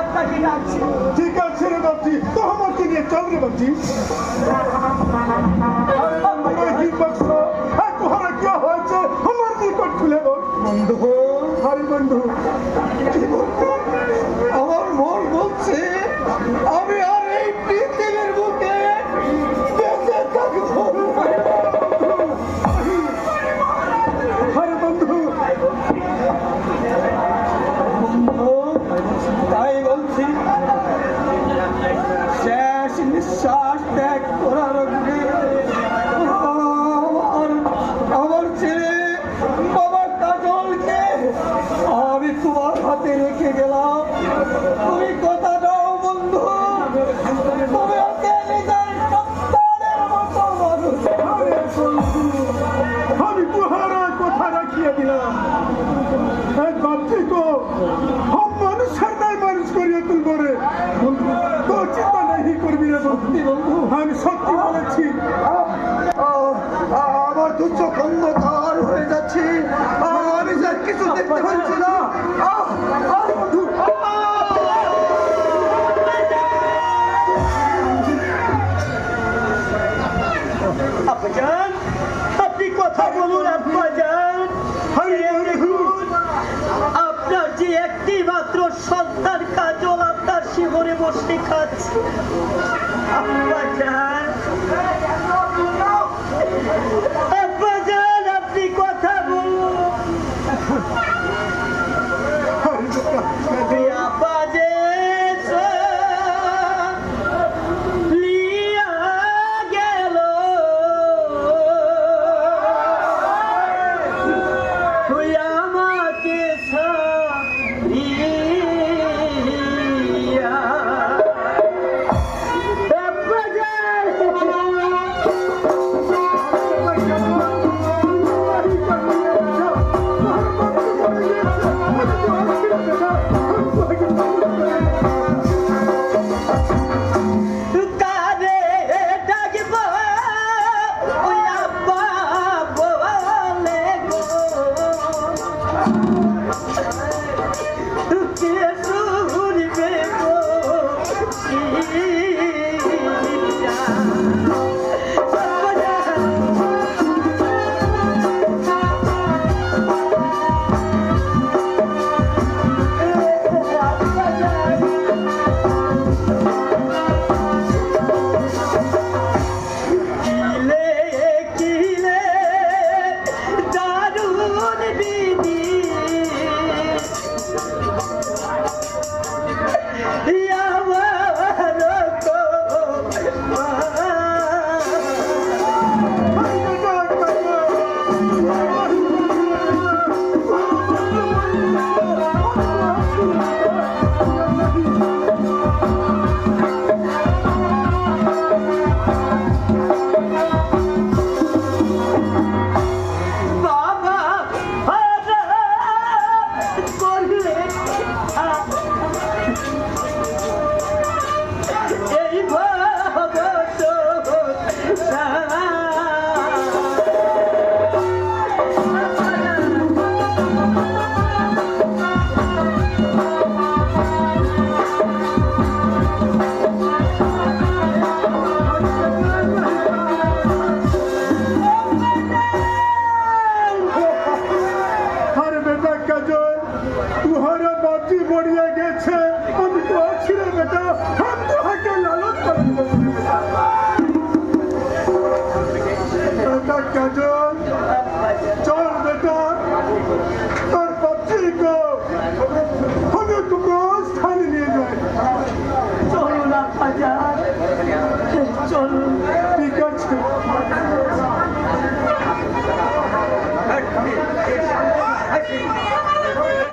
আপনাকে ডাকছি। ঠিক আছে রে বাপজি তো আমাকে নিয়ে চল রে বাপজি। হ্যাঁ, বন্ধু হরি বন্ধু। লাশ আমি তোমার হাতে রেখে গেলাম। তুমি কথা বন্ধু। তুমি ওকে নিজের সন্তানের মতো আমি কথা রাখিয়ে দিলাম। হ্যাঁ বাচ্চিকে সূর্য অন্ধকার হয়ে যাচ্ছে। আমি যা কিছু দেখতে পাচ্ছি না আপনার যে একটি মাত্র সন্তান কাজল আপনার শিবরে বসে খাচ্ছে। Oh.